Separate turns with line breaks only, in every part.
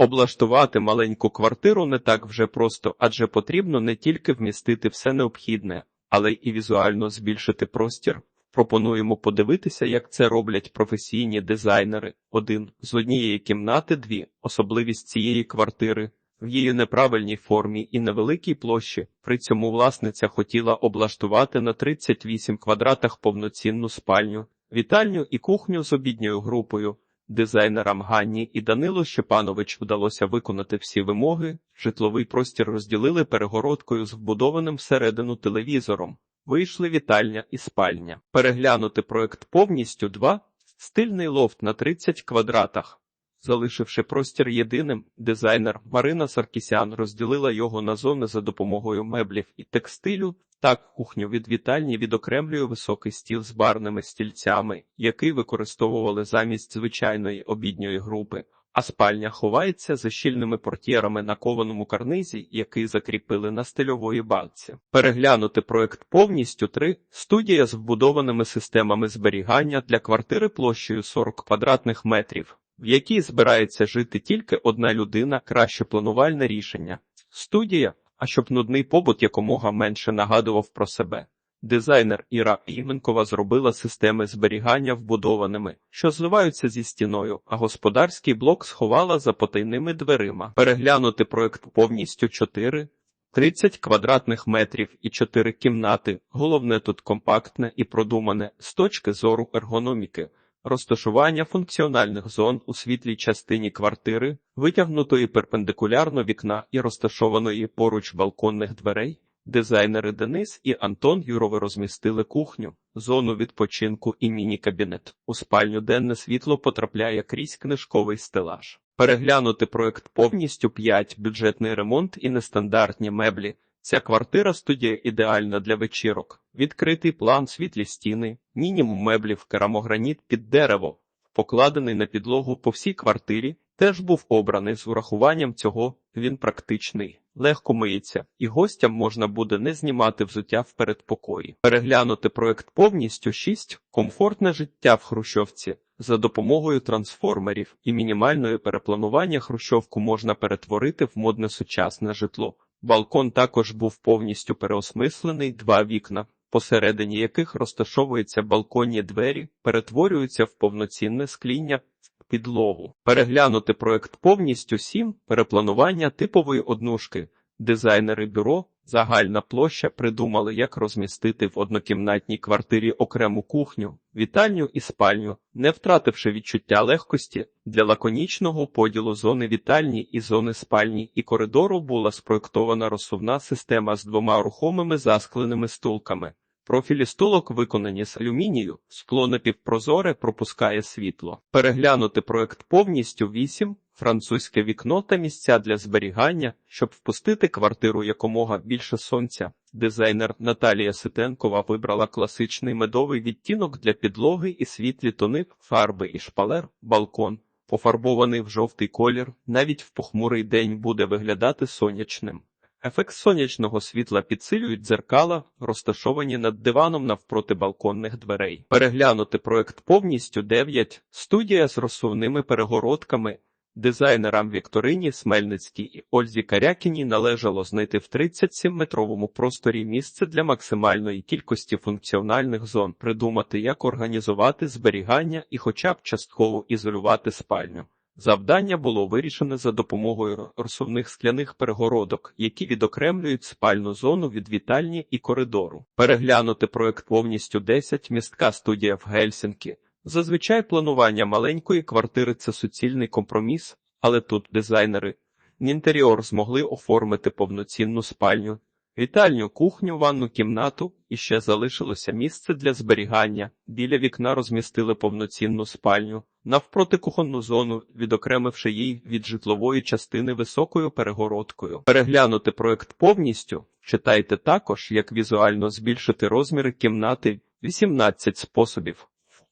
Облаштувати маленьку квартиру не так вже просто, адже потрібно не тільки вмістити все необхідне, але й візуально збільшити простір. Пропонуємо подивитися, як це роблять професійні дизайнери. Один з однієї кімнати дві. Особливість цієї квартири в її неправильній формі і невеликій площі. При цьому власниця хотіла облаштувати на 38 квадратах повноцінну спальню, вітальню і кухню з обідньою групою. Дизайнерам Ганні і Данилу Щепанович вдалося виконати всі вимоги. Житловий простір розділили перегородкою з вбудованим всередину телевізором. Вийшли вітальня і спальня. Переглянути проект повністю два стильний лофт на 30 квадратах. Залишивши простір єдиним, дизайнер Марина Саркісян розділила його на зони за допомогою меблів і текстилю. Так, кухню від вітальні відокремлює високий стіл з барними стільцями, який використовували замість звичайної обідньої групи, а спальня ховається за щільними портьєрами на кованому карнизі, який закріпили на стильової балці. Переглянути проект повністю 3. студія з вбудованими системами зберігання для квартири площею 40 квадратних метрів, в якій збирається жити тільки одна людина, краще планувальне рішення. Студія а щоб нудний побут якомога менше нагадував про себе. Дизайнер Іра Іменкова зробила системи зберігання вбудованими, що зливаються зі стіною, а господарський блок сховала за потайними дверима. Переглянути проект повністю 4, 30 квадратних метрів і 4 кімнати. Головне тут компактне і продумане з точки зору ергономіки. Розташування функціональних зон у світлій частині квартири, витягнутої перпендикулярно вікна і розташованої поруч балконних дверей, дизайнери Денис і Антон Юрови розмістили кухню, зону відпочинку і міні-кабінет. У спальню денне світло потрапляє крізь книжковий стелаж. Переглянути проект повністю 5, бюджетний ремонт і нестандартні меблі. Ця квартира студія ідеальна для вечірок. Відкритий план, світлі стіни, мінімум меблів, керамограніт під дерево, покладений на підлогу по всій квартирі, теж був обраний з урахуванням цього. Він практичний, легко миється, і гостям можна буде не знімати взуття в передпокої. Переглянути проект повністю 6. комфортне життя в Хрущовці. За допомогою трансформерів і мінімальної перепланування Хрущовку можна перетворити в модне сучасне житло. Балкон також був повністю переосмислений, два вікна, посередині яких розташовуються балконні двері, перетворюються в повноцінне скління в підлогу. Переглянути проект повністю 7. перепланування типової однушки, дизайнери бюро. Загальна площа придумали, як розмістити в однокімнатній квартирі окрему кухню, вітальню і спальню, не втративши відчуття легкості для лаконічного поділу зони вітальні і зони спальні і коридору була спроєктована розсувна система з двома рухомими заскленими стулками. Профілі стулок виконані з алюмінію, скло напівпрозоре пропускає світло. Переглянути проект повністю 8, французьке вікно та місця для зберігання, щоб впустити квартиру якомога більше сонця. Дизайнер Наталія Ситенкова вибрала класичний медовий відтінок для підлоги і світлі тони, фарби і шпалер, балкон. Пофарбований в жовтий колір, навіть в похмурий день буде виглядати сонячним. Ефект сонячного світла підсилюють дзеркала, розташовані над диваном навпроти балконних дверей. Переглянути проект повністю 9. Студія з розсувними перегородками. Дизайнерам Вікторині Смельницькій і Ользі Карякіні належало знайти в 37-метровому просторі місце для максимальної кількості функціональних зон, придумати, як організувати зберігання і, хоча б частково ізолювати спальню. Завдання було вирішене за допомогою розсувних скляних перегородок, які відокремлюють спальну зону від вітальні і коридору. Переглянути проект повністю 10 містка студія в Гельсінкі. Зазвичай планування маленької квартири це суцільний компроміс, але тут дизайнери інтер'єр змогли оформити повноцінну спальню, вітальню, кухню, ванну кімнату і ще залишилося місце для зберігання. Біля вікна розмістили повноцінну спальню, навпроти кухонну зону, відокремивши її від житлової частини високою перегородкою. Переглянути проект повністю. Читайте також, як візуально збільшити розміри кімнати 18 способів.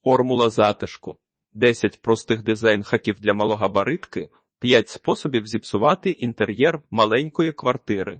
Формула затишку, 10 простих дизайн-хаків для малогабаритки, 5 способів зіпсувати інтер'єр маленької квартири.